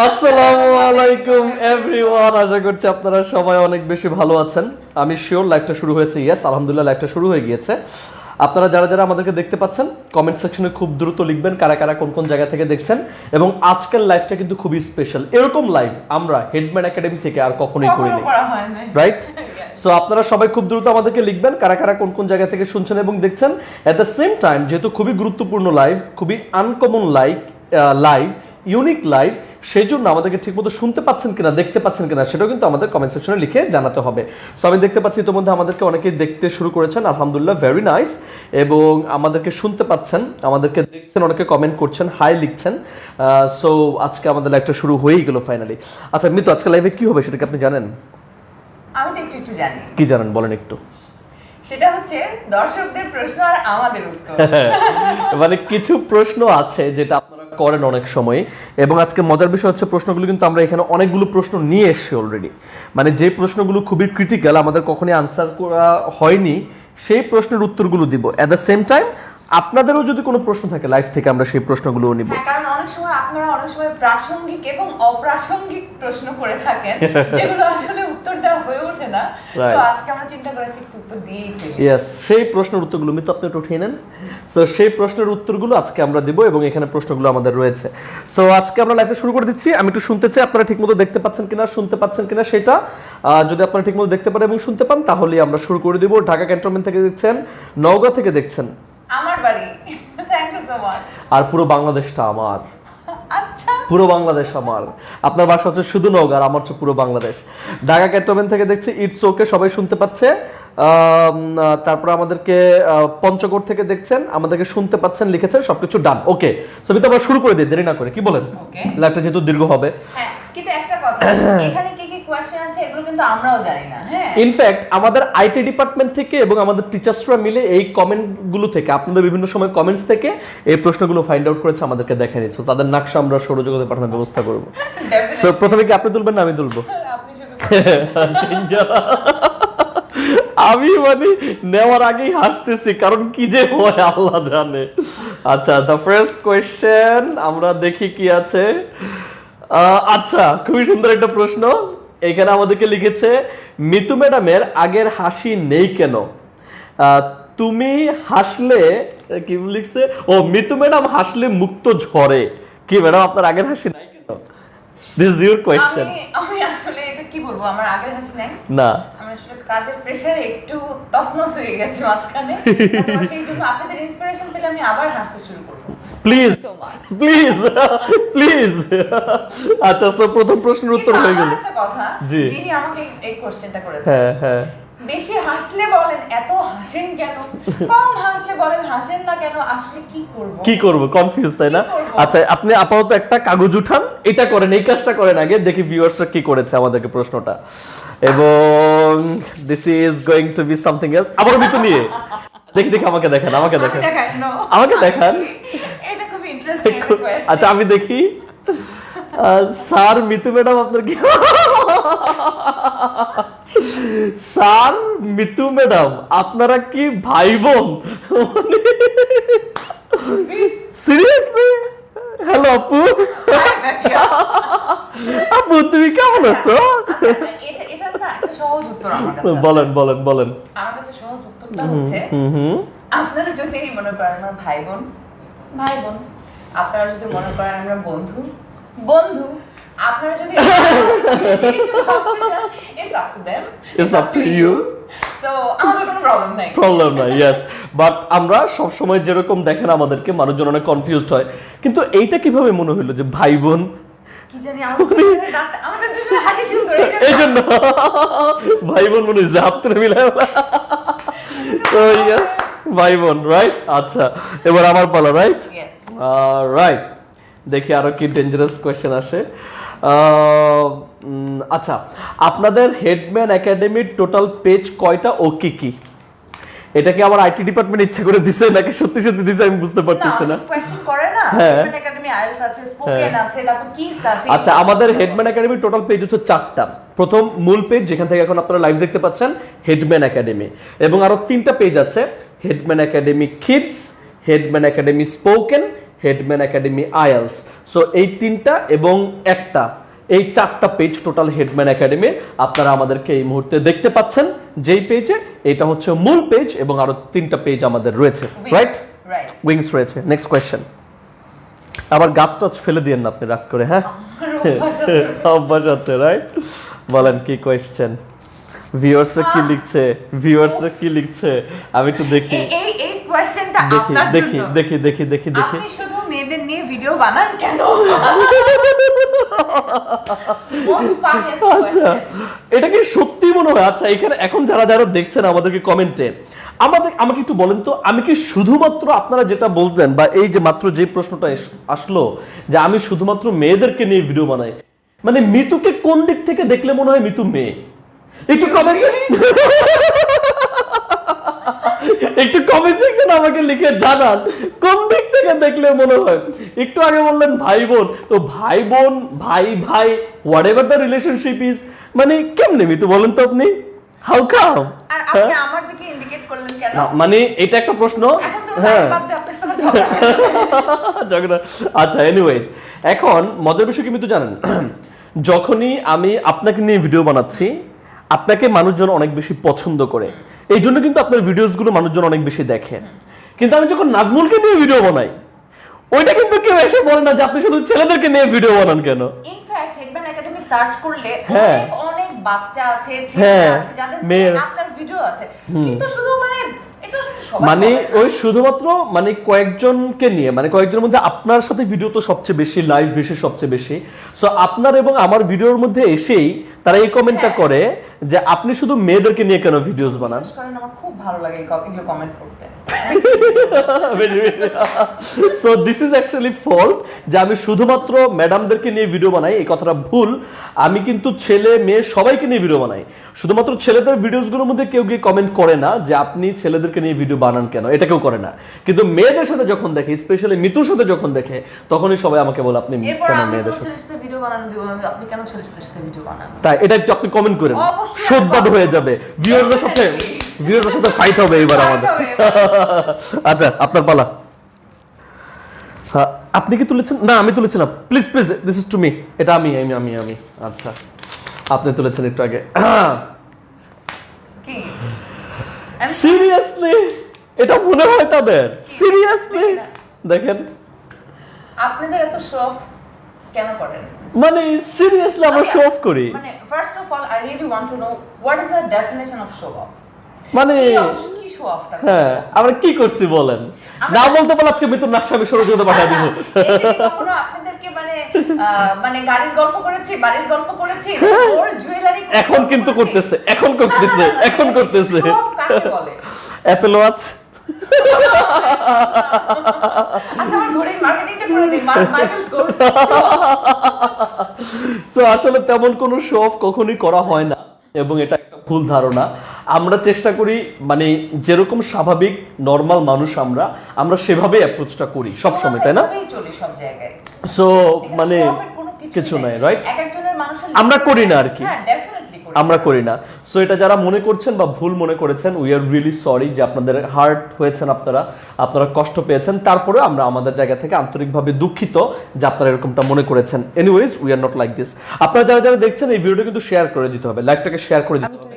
আসসালামু আলাইকুম এভরিওয়ান আশা করছি আপনারা সবাই অনেক বেশি ভালো আছেন। আমি শিওর লাইভটা শুরু হয়েছে ইয়েস আলহামদুলিল্লাহ লাইভটা শুরু হয়ে গিয়েছে। আপনারা যারা যারা আমাদেরকে দেখতে পাচ্ছেন কমেন্ট সেকশনে খুব দ্রুত লিখবেন কারা কারা কোন কোন জায়গা থেকে দেখছেন। এবং আজকের লাইভটা কিন্তু খুবই স্পেশাল এরকম লাইভ আমরা হেডম্যান একাডেমি থেকে আর কখনোই করিনি। রাইট সো আপনারা সবাই খুব দ্রুত আমাদেরকে লিখবেন কারা কারা কোন কোন জায়গা থেকে শুনছেন এবং দেখছেন। এট দ্য সেম টাইম যেহেতু খুবই গুরুত্বপূর্ণ লাইভ খুবই uncommon live live unique live সেই জন্য আমাদেরকে ঠিকমতো শুনতে পাচ্ছেন কিনা দেখতে পাচ্ছেন কিনা সেটাও কিন্তু আমাদের কমেন্ট সেকশনে লিখে জানাতে হবে। সো আমি দেখতে পাচ্ছি ইতিমধ্যে আমাদেরকে অনেকে দেখতে শুরু করেছেন আলহামদুলিল্লাহ ভেরি নাইস এবং আমাদেরকে শুনতে পাচ্ছেন আমাদেরকে দেখছেন অনেকে কমেন্ট করছেন হাই লিখছেন। সো আজকে আমাদের লাইভটা শুরু হয়েই গেল ফাইনালি আচ্ছা মিতু আজকে লাইভে কি হবে সেটা কি আপনি জানেন? আমি তো একটু একটু জানি। কি জানেন বলেন একটু। সেটা হচ্ছে দর্শকদের প্রশ্ন আর আমাদের উত্তর। মানে কিছু প্রশ্ন আছে যেটা আপনারা করেন অনেক সময়। এবং আজকে মজার বিষয় হচ্ছে প্রশ্নগুলো কিন্তু আমরা এখানে অনেকগুলো প্রশ্ন নিয়ে এসছি অলরেডি মানে যে প্রশ্নগুলো খুবই ক্রিটিক্যাল আমাদের কখনই আনসার করা হয়নি, সেই প্রশ্নের উত্তরগুলো দিব। অ্যাট দ্য সেম টাইম আপনাদেরও যদি কোনো প্রশ্ন থাকে লাইফ থেকে আমরা সেই প্রশ্নগুলোও নিব। হ্যাঁ কারণ অনেক সময় আপনারা অনেক সময় প্রাসঙ্গিক এবং অপ্রাসঙ্গিক প্রশ্ন করে থাকেন যেগুলো আসলে উত্তর দেওয়া হয়ে ওঠে না। তো আজকে আমরা চিন্তা করেছি একটু উত্তর দিয়েই ইয়েস সেই প্রশ্নের উত্তরগুলো মিতো আপনি একটু উঠিয়ে নেন। সো সেই প্রশ্নের উত্তরগুলো আজকে আমরা দেব এবং এখানে প্রশ্নগুলো আমাদের রয়েছে। সো আজকে আমরা লাইফে শুরু করে দিচ্ছি। আমি একটু শুনতে চাই আপনারা ঠিকমতো দেখতে পাচ্ছেন কিনা শুনতে পাচ্ছেন কিনা সেটা। যদি আপনারা ঠিকমতো দেখতে পারেন এবং শুনতে পান তাহলেই আমরা শুরু করে দিব। ঢাকা ক্যান্টনমেন্ট থেকে দেখছেন নওগাঁ থেকে দেখছেন। আমার বাড়ি। থ্যাংক ইউ সো মাচ আর পুরো বাংলাদেশটা আমার। আচ্ছা। পুরো বাংলাদেশ আমার। আপনার বাসা হচ্ছে শুধু নওগাঁ আমার হচ্ছে পুরো বাংলাদেশ। ঢাকা ক্যান্টনমেন্ট থেকে দেখছি ইটস ওকে সবাই শুনতে পাচ্ছে। তারপর আমাদেরকে পঞ্চগড় থেকে দেখছেন আমাদেরকে শুনতে পাচ্ছেন লিখেছেন সবকিছু ডান। ওকে ছবি তো আমরা শুরু করে দিই দেরি না করে। কি বলেন? ওকে লাইভটা যেহেতু দীর্ঘ হবে। হ্যাঁ কিন্তু একটা কথা এখানে কোয়েশ্চেন আছে এগুলো কিন্তু আমরাও জানি না হ্যাঁ? ইনফ্যাক্ট আমাদের আইটি ডিপার্টমেন্ট থেকে এবং আমাদের টিচার্সরা মিলে এই কমেন্টগুলো থেকে আপনাদের বিভিন্ন সময় কমেন্টস থেকে এই প্রশ্নগুলো ফাইন্ড আউট করেছে আমাদেরকে দেখা দিচ্ছে তাদের নাকশা আমরা সৌরজগতে পাঠানোর ব্যবস্থা করব. সো প্রথমে কি আপনি তুলবেন না আমি তুলবো? আমি মানে নেওয়ার আগেই হাসতেছি কারণ কি যে হয় আল্লাহ জানে। আচ্ছা দ্য ফার্স্ট কোয়েশ্চেন আমরা দেখি কি আছে। আচ্ছা খুবই সুন্দর একটা প্রশ্ন। এখানে আমাদেরকে লিখেছে মিতু ম্যাডামের আগের হাসি নেই কেন? তুমি হাসলে কি লিখছে? ও মিতু ম্যাডাম হাসলে মুক্ত ঝরে কি ম্যাডাম আপনার আগের হাসি নাই কেন? দিস ইজ ইউর কোয়েশ্চেন আমি আসলে এটা কি বলব? আমার আগের হাসি নাই? না। আসলে কাজের প্রেশারে একটু তছনছ হয়ে গেছে মাঝখানে। সেই জন্য আপনাদের ইন্সপিরেশন পেলে আমি আবার হাসতে শুরু করব। প্লিজ প্লিজ প্লিজ আচ্ছা সো প্রথম প্রশ্নের উত্তর হয়ে গেল। একটা কথা। যিনি আমাকে এই কোশ্চেনটা করেছে হ্যাঁ হ্যাঁ। বেশি হাসলে বলেন এত হাসেন কেন? কম হাসলে বলেন হাসেন না কেন আসলে কি করব? কি করব? কনফিউজ তাই না? আচ্ছা আপনি আপাতত একটা কাগজ উঠান এটা করেন এই কাজটা করেন আগে দেখি ভিউয়ার্সরা কি করেছে আমাদেরকে প্রশ্নটা। এবং this is going to be something else আবার মিতু নিয়ে। দেখি দেখি আমাকে দেখান আমাকে আমি দেখান। আমাকে দেখান। এটা খুব ইন্টারেস্টিং আচ্ছা আমি দেখি। স্যার মিতু ম্যাডাম আপনার কি স্যার মিতু ম্যাডাম আপনারা কি ভাই বোন সিরিয়াসলি হ্যালো আপু। আপু তুমি কেমন আছো? বলেন বলেন বলেন। আমার কাছে সহজ উত্তরটা হচ্ছে হুম হুম। আপনারা যদি মনে করেন আমার ভাই বোন ভাই বোন আপনারা যদি মনে করেন আমরা বন্ধু বন্ধু আপনারা যদি it's up to them It's up to you. So আমাদের কোনো প্রবলেম নাই. প্রবলেম নাই ইয়েস বাট আমরা সব সময় যেরকম দেখেন আমাদেরকে মানুষজন অনেক কনফিউজড হয়। কিন্তু এইটা কীভাবে মনে হলো যে ভাই বোন? এই জন্য- ভাই বোন মনে হচ্ছে তো ইয়েস ভাই বোন রাইট আচ্ছা এবার আমার পালা রাইট. রাইট দেখি আরও কি ডেঞ্জারাস কোয়েশ্চেন আসে। আচ্ছা আপনাদের হেডম্যান একাডেমির টোটাল পেজ কয়টা ও কি কি? এটা কি আমার আইটি ডিপার্টমেন্ট ইচ্ছা করে দিছে নাকি সত্যি সত্যি দিছে আমি বুঝতে পারতেছি না? কোয়েশ্চেন করে না। হ্যাঁ। Human Academy IELTS আছে স্পোকেন আছে তারপর কিডস আছে। আচ্ছা আমাদের হেডম্যান একাডেমি টোটাল পেজ হচ্ছে চারটা। প্রথম মূল পেজ যেখান থেকে এখন আপনারা লাইভ দেখতে পাচ্ছেন হেডম্যান একাডেমি এবং আরও তিনটা পেজ আছে Headman Academy kids Headman Academy spoken Headman Academy IELTS so এই তিনটা এবং একটা এই চারটা পেজ টোটাল হেডম্যান একাডেমি আপনারা আমাদেরকে এই মুহূর্তে দেখতে পাচ্ছেন। যেই পেজে এটা হচ্ছে মূল পেজ এবং আরও তিনটা পেজ আমাদের রয়েছে। রাইট উইংস রয়েছে। নেক্সট কোয়েশ্চেন আবার গাছ টাছ ফেলে দিয়েন না আপনি রাগ করে হ্যাঁ? অভ্যাস আছে। রাইট বলেন কি কোয়েশ্চেন ভিউয়ার্সরা কি লিখছে? ভিউয়ার্সরা কি লিখছে? আমি একটু দেখি। এই এই কোশ্চেনটা দেখি দেখি দেখি দেখি দেখি দেখি। ভিডিও বানান কেন? আচ্ছা এটা কি সত্যি মনে হয়। আচ্ছা এখানে এখন যারা যারা দেখছেন আমাদেরকে কমেন্টে আমাদের আমাকে একটু বলেন তো আমি কি শুধুমাত্র আপনারা যেটা বলতেন বা এই যে মাত্র যে প্রশ্নটা আসলো যে আমি শুধুমাত্র মেয়েদেরকে নিয়ে ভিডিও বানাই মানে মিতুকে কোন দিক থেকে দেখলে মনে হয় মিতু মেয়ে? একটু কমেন্ট একটু কমেন্ট সেকশন আমাকে লিখে জানান কোন দিক থেকে দেখলে মনে হয়? একটু আগে বললেন ভাই বোন তো ভাই বোন ভাই ভাই whatever the relationship is মানে কেমনে মিতু বলেন তো আপনি? হাউ কাম আর আপনি আমার দিকে ইন্ডিকেট করলেন কেন? মানে এটা একটা প্রশ্ন। হ্যাঁ। ঝগড়া। আচ্ছা এনিওয়েজ এখন মজার বিষয় কি মিতু জানেন? যখনই আমি আপনাকে নিয়ে ভিডিও বানাচ্ছি আপনাকে মানুষজন অনেক বেশি পছন্দ করে। এই জন্য কিন্তু আপনার ভিডিওসগুলো মানুষজন অনেক বেশি দেখে। কিন্তু আমি যখন নাজমুলকে নিয়ে ভিডিও বানাই ওইটা কিন্তু কেউ এসে বলে না যে আপনি শুধু ছেলেদেরকে নিয়ে ভিডিও বানান কেন? ইনফ্যাক্ট হেডম্যান একাডেমি সার্চ করলে। অনেক অনেক বাচ্চা আছে ছেলে আছে যাদের মেয়ের। আপনার ভিডিও আছে। কিন্তু শুধু মানে মানে ওই শুধুমাত্র মানে কয়েকজনকে নিয়ে মানে কয়েকজনের মধ্যে আপনার সাথে ভিডিও তো সবচেয়ে বেশি লাইভ বেশি সবচেয়ে বেশি। সো আপনার এবং আমার ভিডিওর মধ্যে এসেই তারা এই কমেন্টটা হ্যাঁ। করে যে আপনি শুধু মেয়েদেরকে নিয়ে কেন ভিডিওস বানান? আমার খুব ভালো লাগে এগুলো কমেন্ট করতে। So this is actually fault যে আমি শুধুমাত্র ম্যাডামদেরকে নিয়ে ভিডিও বানাই এই কথাটা ভুল। আমি কিন্তু ছেলে মেয়ে সবাইকে নিয়ে ভিডিও বানাই। শুধুমাত্র ছেলেদের ভিডিওসগুলোর মধ্যে কেউ গিয়ে কমেন্ট করে না যে আপনি ছেলেদেরকে নিয়ে ভিডিও বানান কেন এটা কেউ করে না। কিন্তু মেয়েদের সাথে যখন দেখে স্পেশালি মিতুর সাথে যখন দেখে তখনই সবাই আমাকে বলে আপনি কেন মেয়েদের সাথে? ভিডিও বানানো আপনি কেন ছেলের সাথে ভিডিও বানান? তাই এটা একটু আপনি কমেন্ট করেন অবশ্যই সোদবাদ হয়ে যাবে। ভিউয়ারদের সাথে ভিউয়ারদের সাথে ফাইট হবে এবার আমাদের। আচ্ছা আপনার পালা। আপনি কি তুলেছেন? না আমি তুলেছিলাম। Please please this is to me এটা আমি আমি আমি আমি। আচ্ছা আপনি তুলেছেন একটু আগে। কি সিরিয়াসলি এটা মনে হয় তাদের। সিরিয়াসলি দেখেন। আপনাদের এত শখ কেন করেন মানে সিরিয়াসলি আমরা শো অফ করি। মানে first of all I really want to know what is the definition of show off মানে কি শো অফটা হ্যাঁ আমরা কি করছি বলেন? না বলতে পারলে আজকে মৃত্যুর নাকশা আমি সরজতে পাঠিয়ে দিব। আপনাদেরকে মানে মানে গাড়ির গল্প করেছি বাড়ির গল্প করেছি জুয়েলারি এখন কিন্তু করতেছে এখন করতেছে এখন করতেছে। অ্যাপেল ওয়াচ আচ্ছা আমার ঘড়ির মার্কেটিংটা করে দিন। মাইকেল কোর্স সো আসলে তেমন কোনো শো অফ কখনোই করা হয় না এবং এটা একটা ভুল ধারণা। আমরা চেষ্টা করি মানে যেরকম স্বাভাবিক নর্মাল মানুষ আমরা আমরা সেভাবে অ্যাপ্রোচটা করি সব সময় তাই না? সো মানে কিছু নাই। রাইট আমরা করি না আর কি। হ্যাঁ আমরা করি না। সো এটা যারা মনে করছেন বা ভুল মনে করেছেন উই আর রিয়েলি সরি যে আপনাদের হার্ট হয়েছেন আপনারা আপনারা কষ্ট পেয়েছেন। তারপরে আমরা আমাদের জায়গা থেকে আন্তরিকভাবে দুঃখিত যে আপনারা এরকমটা মনে করেছেন। Anyways we are not like this আপনারা যারা যারা দেখছেন এই ভিডিওটা কিন্তু শেয়ার করে দিতে হবে। লাইভটাকে শেয়ার করে দিতে হবে।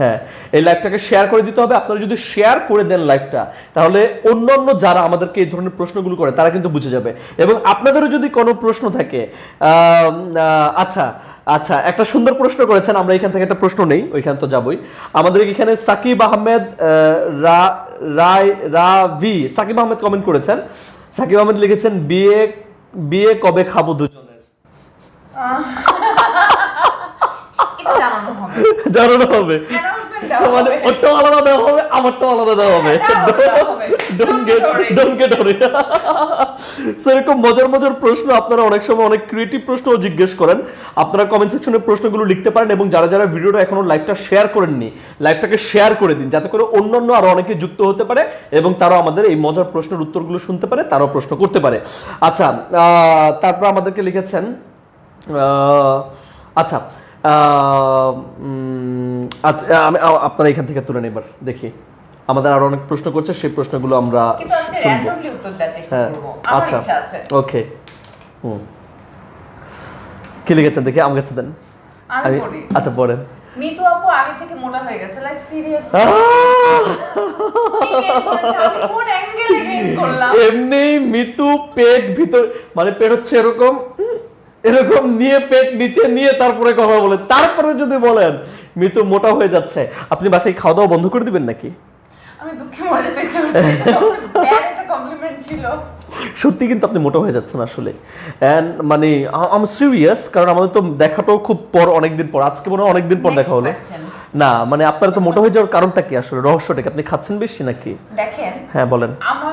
হ্যাঁ এই লাইভটাকে শেয়ার করে দিতে হবে। আপনারা যদি শেয়ার করে দেন লাইভটা তাহলে অন্য অন্য যারা আমাদেরকে এই ধরনের প্রশ্নগুলো করে তারা কিন্তু বুঝে যাবে। এবং আপনাদেরও যদি কোনো প্রশ্ন থাকে আচ্ছা আচ্ছা একটা সুন্দর প্রশ্ন করেছেন আমরা এখান থেকে একটা প্রশ্ন নেই ওইখান তো যাবই। আমাদের এখানে সাকিব আহমেদ আহ, রা রায় রাভি সাকিব আহমেদ কমেন্ট করেছেন। সাকিব আহমেদ লিখেছেন বিয়ে বিয়ে কবে খাব দুজনের? জানানো হবে। ওরটাও আলাদা দেওয়া হবে আমারটাও আলাদা দেওয়া হবে। সেরকম মজার মজার প্রশ্ন আপনারা অনেক সময় অনেক ক্রিয়েটিভ প্রশ্নও জিজ্ঞেস করেন। আপনারা কমেন্ট সেকশনে প্রশ্নগুলো লিখতে পারেন এবং যারা যারা ভিডিওটা এখনও লাইভটা শেয়ার করেননি লাইভটাকে শেয়ার করে দিন যাতে করে অন্যান্য আরও অনেকে যুক্ত হতে পারে এবং তারাও আমাদের এই মজার প্রশ্নের উত্তরগুলো শুনতে পারে তারাও প্রশ্ন করতে পারে। আচ্ছা আহ, তারপর আমাদেরকে লিখেছেন আহ, আচ্ছা আচ্ছা আমি আপনারা এখান থেকে তুলে নেবার দেখি। আমাদের আরও অনেক প্রশ্ন করছে সেই প্রশ্নগুলো আমরা হ্যাঁ আচ্ছা ওকে। হুম। কি লিখেছেন দেখি? আমার কাছে দেন। আচ্ছা পড়েন। মিতু আপু আগে থেকে মোটা হয়ে গেছে লাইক সিরিয়াস এমনি মৃত্যু পেট ভিতর মানে পেট হচ্ছে এরকম এরকম নিয়ে পেট নিচে নিয়ে তারপরে কথা বলে। তারপরে যদি বলেন মৃত্যু মোটা হয়ে যাচ্ছে আপনি বাসায় খাওয়া দাওয়া বন্ধ করে দিবেন নাকি? আমি দুঃখে মরে যেতে কমপ্লিমেন্ট ছিল। সত্যি কিন্তু আপনি মোটা হয়ে যাচ্ছেন আসলে। অ্যান্ড মানে আম সিরিয়াস কারণ আমাদের তো দেখাটাও খুব পর অনেকদিন পর। আজকে মনে হয় অনেকদিন পর দেখা হলো। না মানে আপনার তো মোটা হয়ে যাওয়ার কারণটা কি আসলে? রহস্যটা কি? আপনি খাচ্ছেন বেশি নাকি? দেখেন হ্যাঁ বলেন। আমার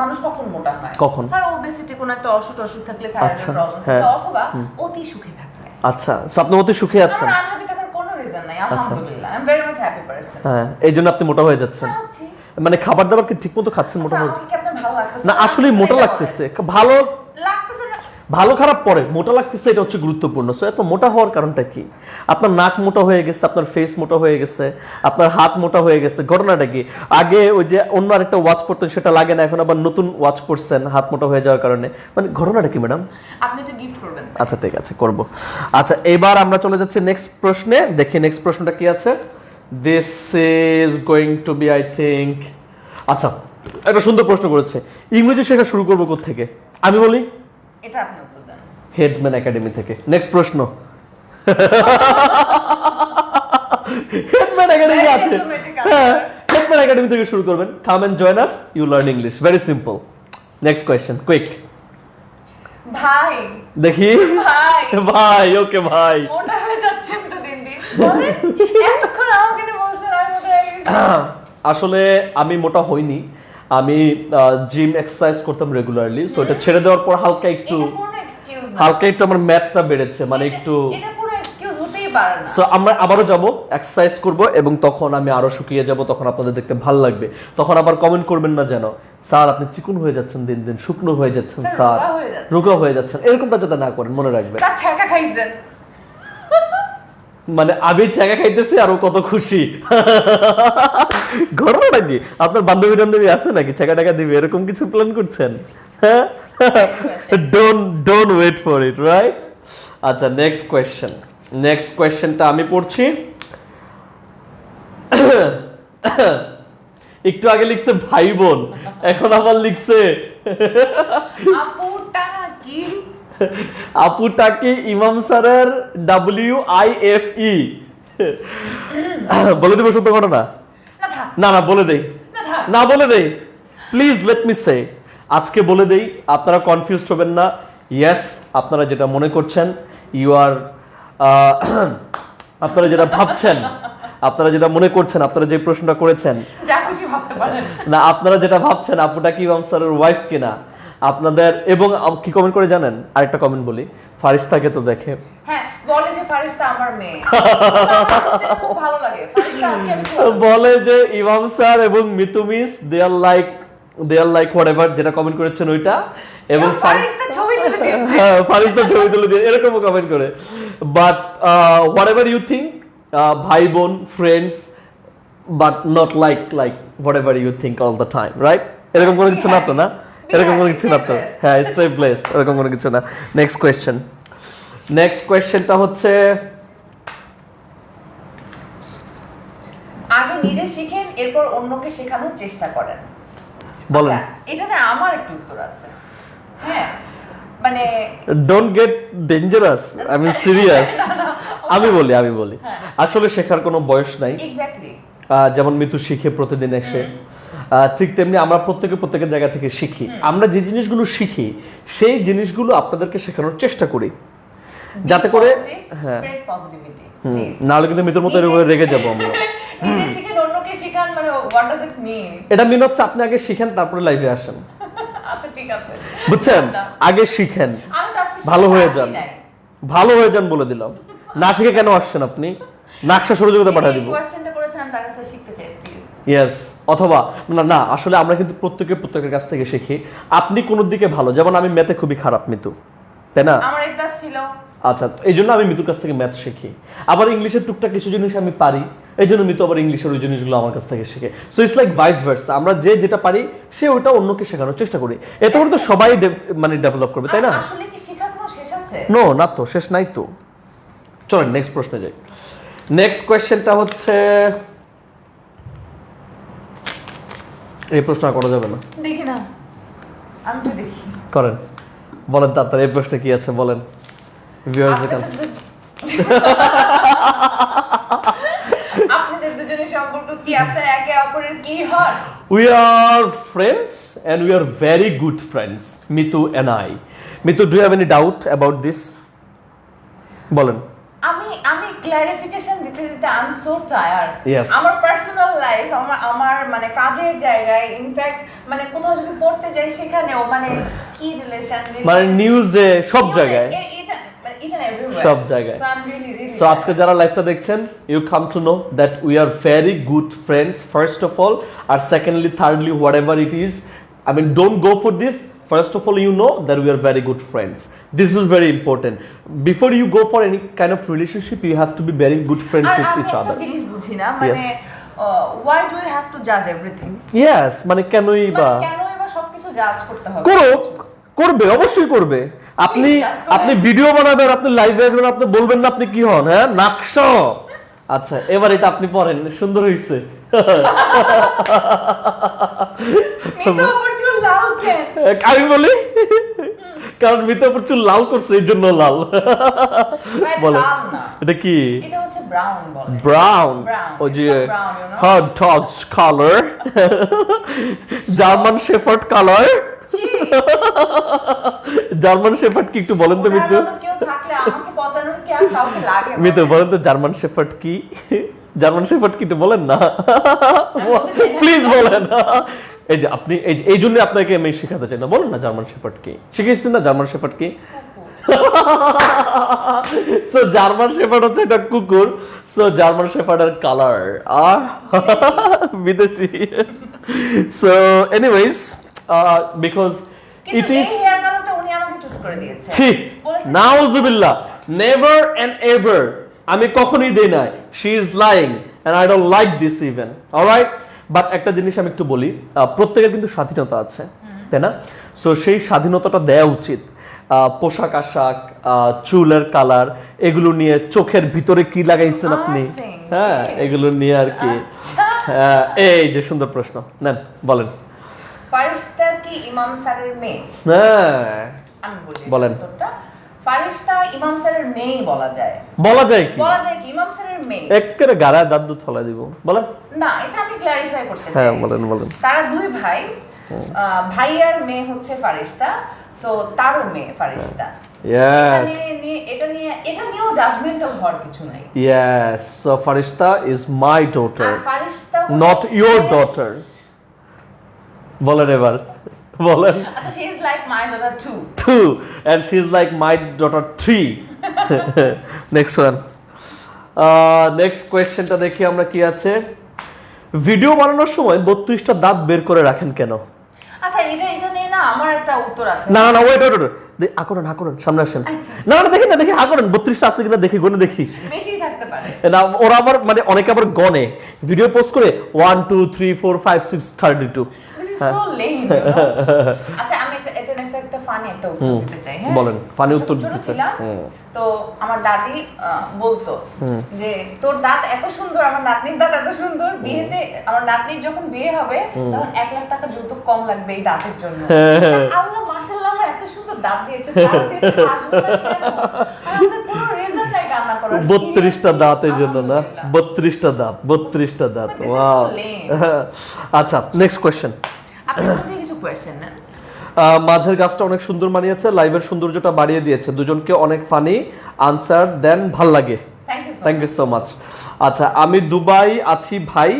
মানুষ কখন মোটা হয়? কখন? হয় ওবেসিটি কোনো একটা অসুখ অসুখ থাকলে আচ্ছা, প্রবলেম হ্যাঁ। অথবা অতি সুখে থাকলে। আচ্ছা আপনি অতি সুখে আছেন? আনহ্যাপি থাকার কোনো রিজন নাই আলহামদুলিল্লাহ। I am very much happy person হ্যাঁ এই জন্য আপনি মোটা হয়ে যাচ্ছেন। মানে খাবার দাবার কি ঠিক মতো খাচ্ছেন মোটা আচ্ছা, হয়ে ভালো লাগতেছে? না আসলে মোটা লাগতেছে। ভালো ভালো খারাপ পরে মোটা লাগতেছে এটা হচ্ছে গুরুত্বপূর্ণ। সো এত মোটা হওয়ার কারণটা কি? আপনার নাক মোটা হয়ে গেছে আপনার ফেস মোটা হয়ে গেছে আপনার হাত মোটা হয়ে গেছে ঘটনাটা কি? আগে ওই যে অন্য আরেকটা ওয়াচ পড়তেন সেটা লাগে না এখন আবার নতুন ওয়াচ পড়ছেন হাত মোটা হয়ে যাওয়ার কারণে। মানে ঘটনাটা কি ম্যাডাম আপনি তো গিফট করবেন। আচ্ছা ঠিক আছে করব। আচ্ছা এবার আমরা চলে যাচ্ছি নেক্সট প্রশ্নে। দেখি নেক্সট প্রশ্নটা কি আছে? This is going to be I think আচ্ছা একটা সুন্দর প্রশ্ন করেছে। ইংরেজি শেখা শুরু করব থেকে আমি বলি এটা আপনি উত্তর দেন। হেডম্যান একাডেমি থেকে। নেক্সট প্রশ্ন। হেডম্যান একাডেমি আছে। হ্যাঁ হেডম্যান একাডেমি থেকে শুরু করবেন। Come and join us you learn English very simple next question quick ভাই। দেখি। ভাই। ভাই ওকে ভাই। মোটা হয়ে যাচ্ছেন তো দিন দিন। বলেন এতক্ষণ আমাকে বলছেন আসলে আমি মোটা হইনি। আমি জিম এক্সারসাইজ করতাম রেগুলারলি সো এটা ছেড়ে দেওয়ার পর হালকা একটু হালকা একটু আমার ম্যাথটা বেড়েছে মানে একটু সো আমরা আবারও যাব এক্সারসাইজ করব এবং তখন আমি আরও শুকিয়ে যাব তখন আপনাদের দেখতে ভালো লাগবে। তখন আবার কমেন্ট করবেন না যেন স্যার আপনি চিকুন হয়ে যাচ্ছেন দিন দিন শুকনো হয়ে যাচ্ছেন স্যার, রোগা হয়ে যাচ্ছেন। রোগা হয়ে যাচ্ছেন। এরকমটা যাতে না করেন মনে রাখবেন। খাইছেন। মানে আমি ছেঁকা খাইতেছি আর ও কত খুশি। ঘটনা নাকি? আপনার বান্ধবী বান্ধবী আছে নাকি? ছেঁকা টাকা দিবে, এরকম কিছু প্ল্যান করছেন? হ্যাঁ? Don't wait for it right আচ্ছা নেক্সট কোয়েশ্চেন নেক্সট কোয়েশ্চেনটা আমি পড়ছি। একটু আগে লিখছে ভাই বোন, এখন আবার লিখছে। আপুটা কি আপুটাকে ইমাম স্যারের ডাব্লিউ আই এফ ই বলে দেবো সত্য ঘটনা? না না বলে দেই। না বলে দেই। প্লিজ লেট মি সে আজকে বলে দেই আপনারা কনফিউজড হবেন না। ইয়েস আপনারা যেটা মনে করছেন ইউ আর আপনারা যেটা ভাবছেন আপনারা যেটা মনে করছেন আপনারা যে প্রশ্নটা করেছেন। যা খুশি ভাবতে পারেন। না আপনারা যেটা ভাবছেন আপুটা কি ইমাম স্যারের ওয়াইফ কিনা। আপনাদের এবং কি কমেন্ট করে জানেন? আরেকটা কমেন্ট বলি। ফারিস্তাকে তো দেখে। হ্যাঁ বলে যে ফারিস্তা আমার মেয়ে। খুব ভালো লাগে। ফারিস্তা আমাকে আমি খুব ভালো- বলে যে ইমাম স্যার এবং Mitu miss they are like they are like whatever যেটা কমেন্ট করেছেন ওইটা। এবং ফারিস্তা ছবি তুলে দিয়েছে। হ্যাঁ ফারিস্তা ছবি তুলে দিয়ে এরকমও কমেন্ট করে। But whatever you think ভাই বোন friends but not like like whatever you think all the time right এরকম কোনো কিছু না তো না এরকম কোনো কিছু না তো? হ্যাঁ স্টে ব্লেসড এরকম কোনো কিছু না। নেক্সট কোয়েশ্চেন নেক্সট কোয়েশ্চেনটা হচ্ছে আগে নিজে শিখেন এরপর অন্যকে শেখানোর চেষ্টা করেন। বলেন। আচ্ছা, এটাতে আমার একটু উত্তর আছে। হ্যাঁ মানে don't get dangerous I mean serious আমি বলি আমি বলি। আসলে শেখার কোনো বয়স নাই। এক্স্যাক্টলি যেমন মৃত্যু শিখে প্রতিদিন এসে। ঠিক তেমনি আমরা প্রত্যেকে প্রত্যেকের জায়গা থেকে শিখি। আমরা যে জিনিসগুলো শিখি সেই জিনিসগুলো আপনাদেরকে শেখানোর চেষ্টা করি। যাতে করে হ্যাঁ। নাহলে কিন্তু মৃত্যুর মতো এরকম রেগে যাব আমরা। মানে এটা মিন হচ্ছে আপনি আগে শিখেন তারপরে লাইভে আসেন। আচ্ছা বুঝছেন? আগে শিখেন। ভালো হয়ে যান। ভালো হয়ে যান বলে দিলাম। না শিখে কেন আসছেন আপনি? নাকশা সহযোগিতা পাঠিয়ে দিব। কোয়েশ্চেনটা করেছেন তার কাছে শিখতে চাই প্লিজ ইয়েস অথবা না না আসলে আমরা কিন্তু প্রত্যেকে প্রত্যেকের কাছ থেকে শিখি। আপনি কোন দিকে ভালো যেমন আমি ম্যাথে খুবই খারাপ মিতু। তাই না? আমার এক ছিল। আচ্ছা এই জন্য আমি মিতুর কাছ থেকে ম্যাথ শিখি। আবার ইংলিশের টুকটাক কিছু জিনিস আমি পারি এই জন্য মিতু আবার ইংলিশের ওই জিনিসগুলো আমার কাছ থেকে শিখে। So it's like vice versa যে যেটা পারি সে ওটা অন্যকে শেখানোর চেষ্টা করি। এতে করে তো সবাই মানে ডেভেলপ করবে তাই না? আসলে কি শেখার কোনো শেষ আছে? নো না তো শেষ নাই তো। চলেন নেক্সট প্রশ্নে যাই। নেক্সট কোয়েশ্চেনটা হচ্ছে এই প্রশ্ন আর করা যাবে না। দেখি না। আমি তো দেখি। করেন। বলেন তাড়াতাড়ি এই প্রশ্নে কি আছে বলেন। ভিউয়ার্সদের কাছে। আপনাদের দুজনের সম্পর্ক কি আপনার একে অপরের কি হন We are friends and we are very good friends, Mitu and I. Mitu, do you have any doubt about this? বলেন। আমি আমি ক্লারিফিকেশন দিতে দিতে I am so tired Yes. আমার পার্সোনাল লাইফ আমার আমার মানে কাজের জায়গায় ইনফ্যাক্ট মানে কোথাও যদি পড়তে যাই সেখানেও মানে কি রিলেশন মানে নিউজে সব জায়গায় সব জায়গায়। সো আজকে যারা লাইভটা দেখছেন you come to know that we are very good friends first of all R secondly thirdly whatever it is I mean don't go for this First of all, you know that we are very good friends. This is very important. Before you go for any kind of relationship, you have to be very good friends আর with আমি each একটা other. জিনিস বুঝি না মানে Yes. Why do you have to জাজ everything Yes, মানে কেনই বা মানে কেন এবার সবকিছু জাজ করতে হবে করো করবে অবশ্যই করবে আপনি Please, কাজ করেন। আপনি ভিডিও বানাবেন আপনি লাইভে আসবেন আপনি বলবেন না আপনি কি হন হ্যাঁ নাকশা আচ্ছা এবার এটা আপনি পড়েন সুন্দর হয়েছে কেন আমি বলি? কারণ মিতাপুর চুল লাল করছে এই জন্য লাল। বলে। এটা কি? এটা হচ্ছে ব্রাউন বলে। ব্রাউন ও যে? Hot colour German shepherd colour German shepherd কি একটু বলেন তো মিতু। মতো বলেন? তো জার্মান শেফার্ড কি? জার্মান শেফার্ড কি একটু বলেন না। প্লিজ বলেন। এই যে আপনি এই এই জন্য আপনাকে আমি শেখাতে চাই না। বলেন না জার্মান শেফার্ড কি? শিখেছেন না জার্মান শেফার্ড কি? সো জার্মান শেফার্ড হচ্ছে এটা কুকুর। সো জার্মান শেফার্ডের কালার আর বিদেশি। So anyways because it is ছি নাউজুবিল্লাহ নেভার এন্ড এভার আমি কখনোই দেই নাই। She is lying and I don't like this even alright but একটা জিনিস আমি একটু বলি প্রত্যেকের কিন্তু স্বাধীনতা আছে তাই না? সো সেই স্বাধীনতাটা দেওয়া উচিত। পোশাক আশাক চুলের কালার এগুলো নিয়ে চোখের ভিতরে কি লাগাইছেন আপনি? হ্যাঁ এগুলো নিয়ে আর কি। আচ্ছা। হ্যাঁ, এই যে সুন্দর প্রশ্ন। নেন বলেন। ফারিস্তা কি ইমাম স্যারের মেয়ে? হ্যাঁ। বলেন। ফারিস্তা ইমাম স্যারের মেয়েই বলা যায়। বলা যায় কি? বলা যায় কি? ইমাম স্যারের মেয়ে। একেবারে গাড়ায় দাঁত দুধ ফলা দিব। বলেন। না এটা আমি করতে চাই। হ্যাঁ বলেন বলেন। তারা দুই ভাই ভাইয়ার মেয়ে হচ্ছে ফারিস্তা সো তারও মেয়ে ফারিস্তা। Yes. নিয়ে- এটা নিয়ে এটা নিয়েও জাজমেন্টাল হওয়ার কিছু নাই। Yes. So Farishta is my daughter, ফারিস্তা not your daughter. বলেন এবার। বলেন। আচ্ছা she is like my daughter two two and she's like my daughter three. next one. Uh, next questionটা দেখি আমরা কি আছে? ভিডিও বানানোর সময় বত্রিশটা দাঁত বের করে রাখেন কেন? আচ্ছা এটা এটা নিয়ে না আমার একটা উত্তর আছে। না না না ওয়েট ওয়েট আকরেন আকরেন সামনে আসেন। আচ্ছা। না না দেখি না দেখি আকরেন বত্রিশটা আছে কিনা দেখি গনে দেখি। বেশি থাকতে পারে। না ওরা আবার মানে অনেকে আবার গনে ভিডিও পোস্ট করে one two three four five six thirty two This is so lame, you know? আচ্ছা আমি একটা এটা একটা একটা ফানি একটা উত্তর দিতে চাই হ্যাঁ? বলেন, funny উত্তর দিতে চাই। তো আমার দাদি বলতো যে তোর দাঁত এত সুন্দর আমার নাতনির দাঁত এত সুন্দর বিয়েতে আমার নাতনির যখন বিয়ে হবে তখন এক লাখ টাকা যৌতুক কম লাগবে এই দাঁতের জন্য। আল্লাহ মাশাআল্লাহ আমার এত সুন্দর দাঁত দিয়েছে দাঁত দিয়েছে না আমাদের কোনো reason নাই কান্না করার বত্রিশটা দাঁতের জন্য না? বত্রিশটা দাঁত বত্রিশটা দাঁত ওয়াও আচ্ছা নেক্সট কোয়েশ্চেন আপনি কিছু কোয়েশ্চেন নেন। মাঝের গাছটা অনেক সুন্দর মানিয়েছে লাইভের সৌন্দর্যটা বাড়িয়ে দিয়েছে। দুজনকে অনেক ফানি আনসার দেন ভালো লাগে। Thank you thank you so much আচ্ছা আমি দুবাই আছি ভাই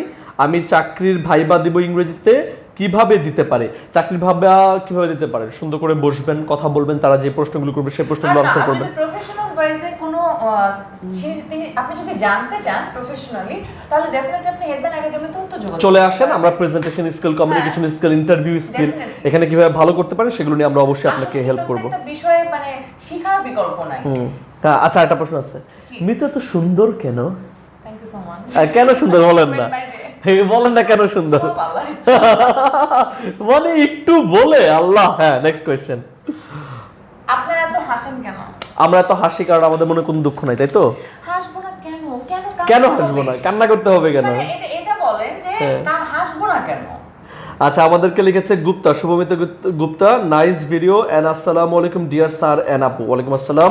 আমি চাকরির ভাইবা দিব ইংরেজিতে কীভাবে দিতে পারে? চাকরির ভাইবা কীভাবে দিতে পারে? সুন্দর করে বসবেন কথা বলবেন তারা যে প্রশ্নগুলো করবে সেই প্রশ্নগুলো আনসার করবেন প্রফেশনাল ওয়াইজে কোনো আহ, সে- তিনি- আপনি যদি জানতে চান প্রফেশনালি তাহলে ডেফিনেটলি আপনি হেডব্যান্ড একাডেমিতে তো যোগাযোগ চলে আসেন আমরা presentation skill communication skill interview skill এখানে কীভাবে ভালো করতে পারেন সেগুলো নিয়ে আমরা অবশ্যই আপনাকে হেল্প করব। বিষয়ে মানে শিখার বিকল্প নাই। হ্যাঁ আচ্ছা একটা প্রশ্ন আছে? মিতু তো সুন্দর কেন? থ্যাংক ইউ সো মাচ কেন সুন্দর বলেন না? বলেন না কেন সুন্দর? মানে একটু বলে আল্লাহ। হ্যাঁ নেক্সট কোয়েশ্চেন আপনারা এত হাসেন কেন? আমরা তো হাসি কারণ আমাদের মনে কোনো দুঃখ নাই তাই তো? হাসবো না কেন? কেন কেন হাসবো না? কান্না করতে হবে কেন? মানে এটা বলেন যে হ্যাঁ। হাসবো না কেন? আচ্ছা আমাদেরকে লিখেছে Gupta Shubhomita Gupta- nice video and আসসালামু আলাইকুম ডিয়ার স্যার এন্ড আপু। ওয়ালাইকুম আসসালাম।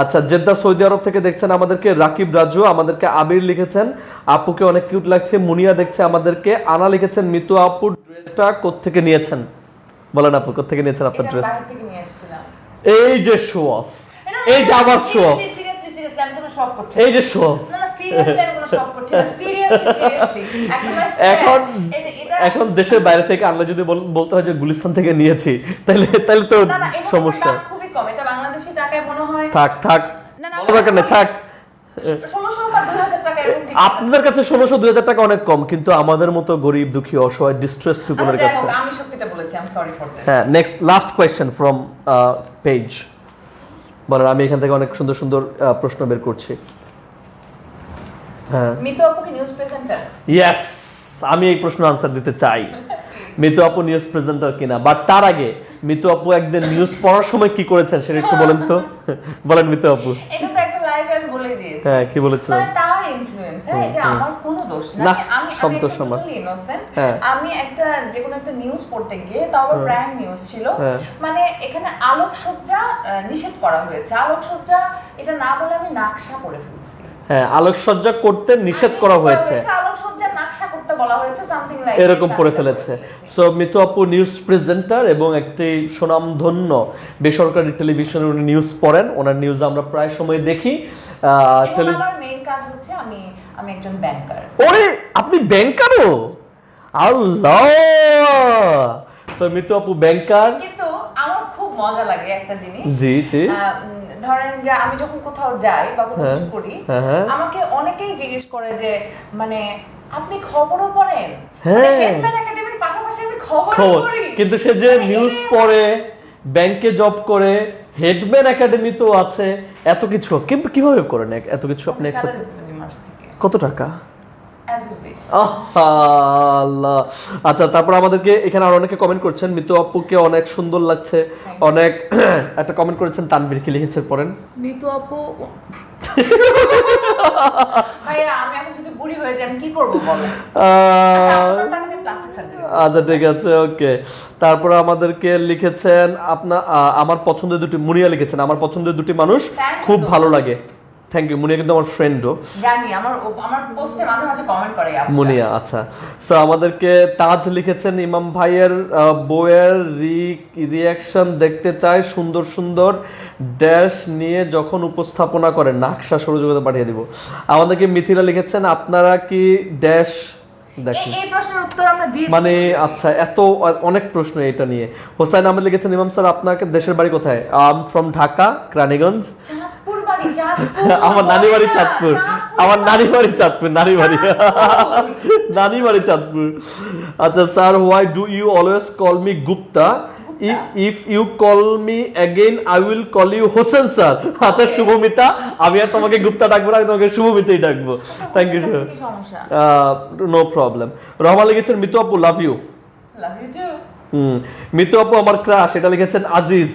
আচ্ছা জেদ্দা সৌদি আরব থেকে দেখছেন আমাদেরকে রাকিব রাজু আমাদেরকে আবির লিখেছেন। আপুকে অনেক কিউট লাগছে মুনিয়া দেখছে আমাদেরকে আনা লিখেছেন মিতু আপুর ড্রেসটা কোত্থেকে নিয়েছেন? বলেন আপু কোত্থেকে নিয়েছেন আপনার ড্রেস থেকে এই যে শো অফ এই যে আবার শো অফ এই যে শো অফ এখন এখন দেশের বাইরে থেকে আনলে যদি বলতে হয় যে গুলিস্তান থেকে নিয়েছি তাহলে তাহলে তো সমস্যা। কম এটা বাংলাদেশি টাকায় মনে হয় থাক থাক। না, না, বলার দরকার নেই থাক। আপনাদের কাছে ষোলোশো দুই হাজার টাকা অনেক কম কিন্তু আমাদের মতো গরিব দুঃখী অসহায় ডিস্ট্রেস পিপলের কাছে। আমি সত্যিটা বলেছি আই সরি ফর দ্যাট হ্যাঁ next last question from page বলেন আমি এখান থেকে অনেক সুন্দর সুন্দর প্রশ্ন বের করছি। হ্যাঁ। মিতু আপুকে নিউজ প্রেজেন্টার ইয়েস আমি এই প্রশ্ন আনসার দিতে চাই। মিতু আপু নিউজ প্রেজেন্টার কিনা বাট তার আগে মিতু আপু একদিন নিউজ পড়ার সময় কি করেছেন সেটা একটু বলেন তো। বলেন মিতু আপু। এটা তো একটা লাইভে আমি বলে দিয়েছি। হ্যাঁ কি বলেছিলেন? মানে তার ইনফ্লুয়েন্স হ্যাঁ এটা আমার কোনো দোষ না। আমি আমি। হ্যাঁ। আমি একটা যে কোনো একটা নিউজ পড়তে গিয়ে তাও আবার প্রাইম নিউজ ছিল। হ্যাঁ। মানে এখানে আলোকসজ্জা নিষেধ করা হয়েছে। আলোকসজ্জা এটা না বলে আমি নাকশা করে ফেলছি। হ্যাঁ আলোকসজ্জা করতে নিষেধ করা হয়েছে। এরকম করে ফেলেছে। সো মিতু আপু নিউজ প্রেজেন্টার এবং একটি সুনামধন্য বেসরকারি টেলিভিশনে উনি নিউজ পড়েন। ওনার নিউজ আমরা প্রায় সময় দেখি। আমি আমি একজন ব্যাংকার ওরে আপনি ব্যাংকারও আল্লাহ! সো মিতু আপু ব্যাংকার কিন্তু মজা লাগে একটা জিনিস। জি জি। ধরেন যে আমি যখন কোথাও যাই বা কোনো হ্যাঁ, কিছু করি হ্যাঁ, হ্যাঁ। আমাকে অনেকেই জিজ্ঞেস করে যে মানে আপনি খবরও পড়েন? হ্যাঁ। একাডেমির পাশাপাশি আমি খবর। পড়ি। কিন্তু সে যে মানে নিউজ পড়ে ব্যাংকে জব করে হেডম্যান একাডেমি তো আছে এত কিছু। কীভাবে করেন এত কিছু আপনি একসাথে? কত টাকা? আল্লাহ। আচ্ছা তারপর আমাদেরকে এখানে আর অনেকে কমেন্ট করছেন। মিতু আপুকে অনেক সুন্দর লাগছে। অনেক একটা কমেন্ট করেছেন কি লিখেছেন পড়েন? মিতু আপু আচ্ছা আচ্ছা ঠিক আছে ওকে তারপর আমাদেরকে লিখেছেন আপনার আমার পছন্দের দুটি মুনিয়া লিখেছেন আমার পছন্দের দুটি মানুষ খুব ভালো লাগে। থ্যাংক ইউ মুনিয়া কিন্তু আমার ফ্রেন্ডও জানি আমার ও- আমার পোস্টে মাঝে মাঝে কমেন্ট করে মুনিয়া আচ্ছা। সো আমাদেরকে তাজ লিখেছেন ইমাম ভাইয়ের বইয়ের রিয়াকশন দেখতে চাই সুন্দর সুন্দর ড্যাশ নিয়ে যখন উপস্থাপনা করেন নাকশা সহযোগিতা পাঠিয়ে দিব। আমাদেরকে মিথিলা লিখেছেন আপনারা কি ড্যাশ মানে আচ্ছা এত অনেক প্রশ্ন এটা নিয়ে। হোসাইন আহমেদ লিখেছেন ইমাম স্যার আপনাকে দেশের বাড়ি কোথায়? I'm from Dhaka Raniganj. Chandpur বাড়ি চাঁদপুর আমার নানি বাড়ি চাঁদপুর। আমার নানি বাড়ি চাঁদপুর নানি বাড়ি নানি বাড়ি চাঁদপুর। আচ্ছা sir why do you always call me Gupta? If you call me again I will call you Hossain sir. আচ্ছা শুভমিতা আমি আর তোমাকে গুপ্তা ডাকবো না আমি তোমাকে শুভমিতাই ডাকবো। Thank you sir no problem Rahman লিখেছেন মিতু আপু love you love you too hmm. Mitu আপু আমার ক্রাশ এটা লিখেছেন আজিজ।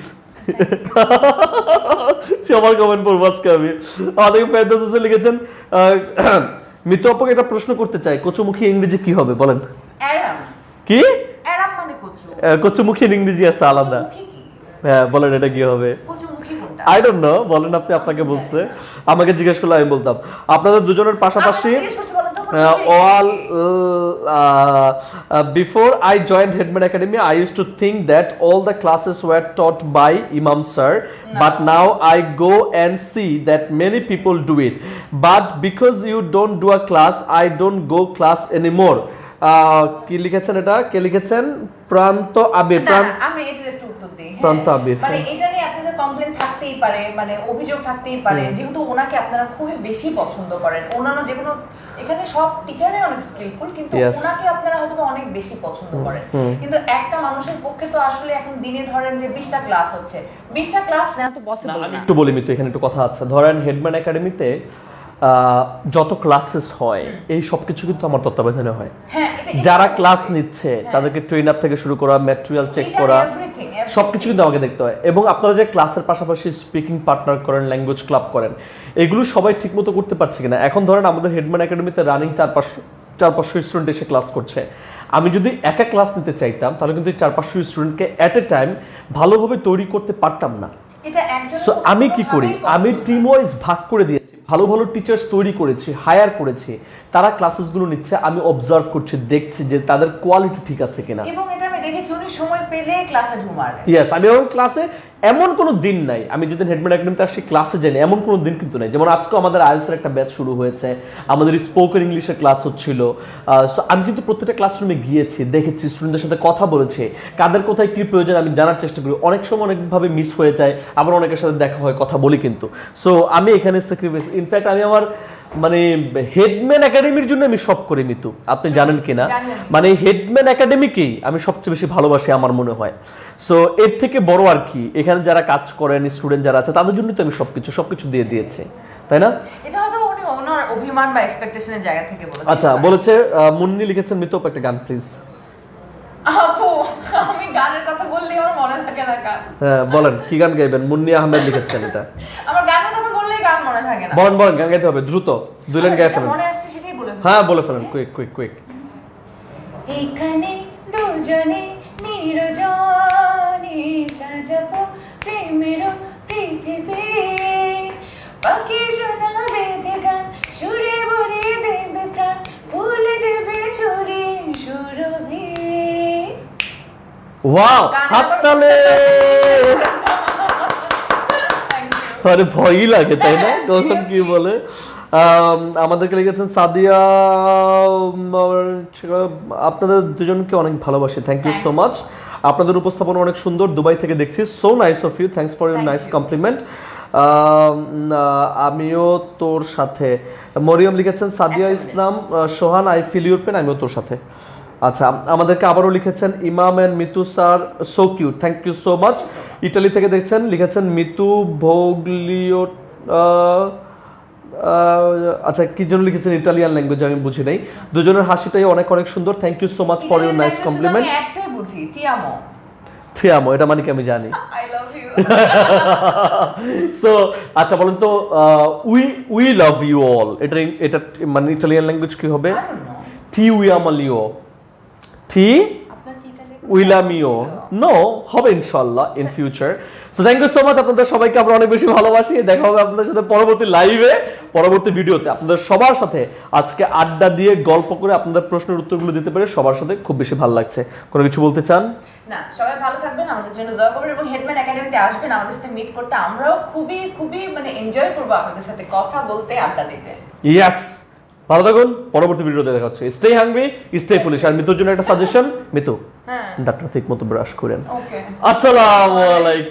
সবার কমেন্ট পড়ব আজকে আমি। আমাদেরকে ফেরদৌস হোসেন লিখেছেন আহ, মিতু আপুকে একটা প্রশ্ন করতে চাই কচুমুখী ইংরেজি কি হবে? বলেন। কি? মানে কচুমুখী ইংরেজি আছে আলাদা। হ্যাঁ বলেন এটা কি হবে? আই ডোন্ট নো বলেন আপনি আপনাকে বলছে। আমাকে জিজ্ঞেস করলে আমি বলতাম। আপনাদের দুজনের পাশাপাশি Uh, all uh, uh, before I joined Headman Academy, I used to think that all the classes were taught by Imam Sir, but now I go and see that many people do it. But because you don't do a class, I don't go class anymore. Uh, কি লিখেছেন এটা কে লিখেছেন প্রান্ত আবির আমি এটার একটু উত্তর দিই হ্যাঁ। প্রান্ত আবির, মানে হ্যাঁ। এটা নিয়ে আপনাদের কমপ্লেন থাকতেই পারে মানে অভিযোগ থাকতেই পারে যেহেতু ওনাকে আপনারা খুবই বেশি পছন্দ করেন অন্যান্য যে কোনো এখানে সব টিচারই অনেক স্কিলফুল কিন্তু ওনাকে আপনারা হয়তো অনেক বেশি পছন্দ করেন। কিন্তু একটা মানুষের পক্ষে তো আসলে এখন দিনে ধরেন যে বিশটা ক্লাস হচ্ছে। বিশটা ক্লাস নেওয়া তো পসিবল আমি না। একটু বলি মিতু এখানে একটু কথা আছে। ধরেন হেডম্যান একাডেমিতে যত ক্লাসেস হয় এই সব কিছু কিন্তু আমার তত্ত্বাবধানে হয়। হ্যাঁ যারা ক্লাস নিচ্ছে তাদেরকে ট্রেন আপ থেকে শুরু করা ম্যাটেরিয়াল চেক করা everything. সবকিছু কিন্তু আমাকে দেখতে হয়। এবং আপনারা যে ক্লাসের পাশাপাশি স্পিকিং পার্টনার করেন ল্যাঙ্গুয়েজ ক্লাব করেন এগুলো সবাই ঠিকমতো করতে পারছে কিনা? এখন ধরেন আমাদের হেডম্যান একাডেমিতে রানিং চার পাঁচশো চার পাঁচশো স্টুডেন্ট এসে ক্লাস করছে। আমি যদি একা ক্লাস নিতে চাইতাম তাহলে কিন্তু এই চার পাঁচশো স্টুডেন্টকে অ্যাট এ টাইম ভালোভাবে তৈরি করতে পারতাম না। সো আমি কি করি? আমি টিম ওয়াইজ ভাগ করে দিয়েছি ভালো ভালো টিচার্স তৈরি করেছে হায়ার করেছি। তারা ক্লাসেসগুলো নিচ্ছে আমি অবজার্ভ করছি দেখছি যে তাদের কোয়ালিটি ঠিক আছে কিনা। এবং এটা আমি দেখেছি উনি সময় পেলে ক্লাসে ঢুমারে ইয়েস আমি আমার ক্লাসে এমন কোনো দিন নাই আমি যেদিন হেডম্যান একাডেমিতে আসছি ক্লাসে যাই এমন কোনো দিন কিন্তু নাই। যেমন আজকে আমাদের আইএলসের একটা ব্যাচ শুরু হয়েছে আমাদের স্পোকেন ইংলিশের ক্লাস হচ্ছিল সো আমি কিন্তু প্রত্যেকটা ক্লাসরুমে গিয়েছি দেখেছি স্টুডেন্টদের সাথে কথা বলেছি কাদের কোথায় কি প্রয়োজন আমি জানার চেষ্টা করি। অনেক সময় অনেকভাবে মিস হয়ে যায় আবার অনেকের সাথে দেখা হয় কথা বলি কিন্তু। সো আমি এখানে স্যাক্রিফাইস ইনফ্যাক্ট আমি আমার মানে হেডম্যান একাডেমির জন্য আমি সব করি মিতু আপনি জানেন কিনা? মানে হেডম্যান একাডেমিকেই আমি সবচেয়ে বেশি ভালোবাসি আমার মনে হয়। সো এর থেকে বড় আর কি এখানে যারা কাজ করেন স্টুডেন্ট যারা আছে তাদের জন্যই তো আমি সবকিছু সবকিছু দিয়ে দিয়েছি। তাই না? এটা হয়তো উনি ওনার অভিমান বা এক্সপেকটেশনের জায়গা থেকে বলেছেন। আচ্ছা বলেছে মুন্নি লিখেছেন মিতু একটা গান প্লিজ আপু আমি গানের কথা বললে আমার মনে থাকে না গান হ্যাঁ বলেন কি গান গাইবেন? মুন্নি আহমেদ লিখেছেন এটা। আমার গানের কথা বললেই গান মনে থাকে না। বলেন বলেন গান গাইতে হবে দ্রুত। দুই লাইন মনে আসছে সেটাই বলে হ্যাঁ বলে ফেলেন কুইক কুইক কুইক এখানে দুজনে নিরজনে সাজাবো প্রেমের পৃথিবী পাখি শোনা বেঁধে গান সুরে ভরে দেবে প্রাণ ভুলে দেবে ছুরি সুরভি। ওয়াও হাততালে! আরে ভয়ই লাগে তাই না? কখন কি বলে? আমাদেরকে লিখেছেন সাদিয়া আপনাদের দুজনকে অনেক ভালোবাসি থ্যাংক ইউ সো মাচ আপনাদের উপস্থাপনা অনেক সুন্দর দুবাই থেকে দেখছি so nice of you thanks for your nice compliment আমিও তোর সাথে মরিয়ম লিখেছেন Sadia Islam Sohan I feel your pain আমিও তোর সাথে। আচ্ছা আমাদেরকে আবারও লিখেছেন Imam and Mitu sir so cute thank you so much Italy থেকে দেখছেন লিখেছেন মিতু ভোগলিও আচ্ছা কি জন্য লিখেছেন ইটালিয়ান ল্যাঙ্গুয়েজ আমি বুঝি নাই। দুজনের হাসিটাই অনেক অনেক সুন্দর। Thank you so much for your nice compliment একটাই বুঝি টিয়ামো থিয়ামো এটা মানে কি আমি জানি? আই লাভ ইউ সো আচ্ছা বলেন তো we we love you all এটা এটা মানে ইটালিয়ান ল্যাঙ্গুয়েজ কি হবে. টি উইয়ামালিও টি এটা উইলামিও নো হবে ইনশাল্লাহ in future so thank you so much আপনাদের সবাইকে আমরা অনেক বেশি ভালোবাসি। দেখা হবে আপনাদের সাথে পরবর্তী লাইভে পরবর্তী ভিডিওতে আপনাদের সবার সাথে আজকে আড্ডা দিয়ে গল্প করে আপনাদের প্রশ্নের উত্তরগুলো দিতে পেরে সবার সাথে খুব বেশি ভালো লাগছে। কোনো কিছু বলতে চান? না সবাই ভালো থাকবেন। আমাদের জন্য দোয়া করবেন এবং হেডম্যান একাডেমিতে আসবেন। আমাদের সাথে মিট করতে আমরাও খুবই খুবই মানে এনজয় করব আপনাদের সাথে কথা বলতে আড্ডা দিতে। ইয়াস ভালো থাকুন পরবর্তী ভিডিওতে দেখা হচ্ছে। স্টে হাংবি স্টে ফুলিশ আর মিতুর জন্য একটা সাজেশন মিতু হ্যাঁ। দাঁতটা ঠিক মতো ব্রাশ করেন। ওকে আসসালামু আলাইকুম।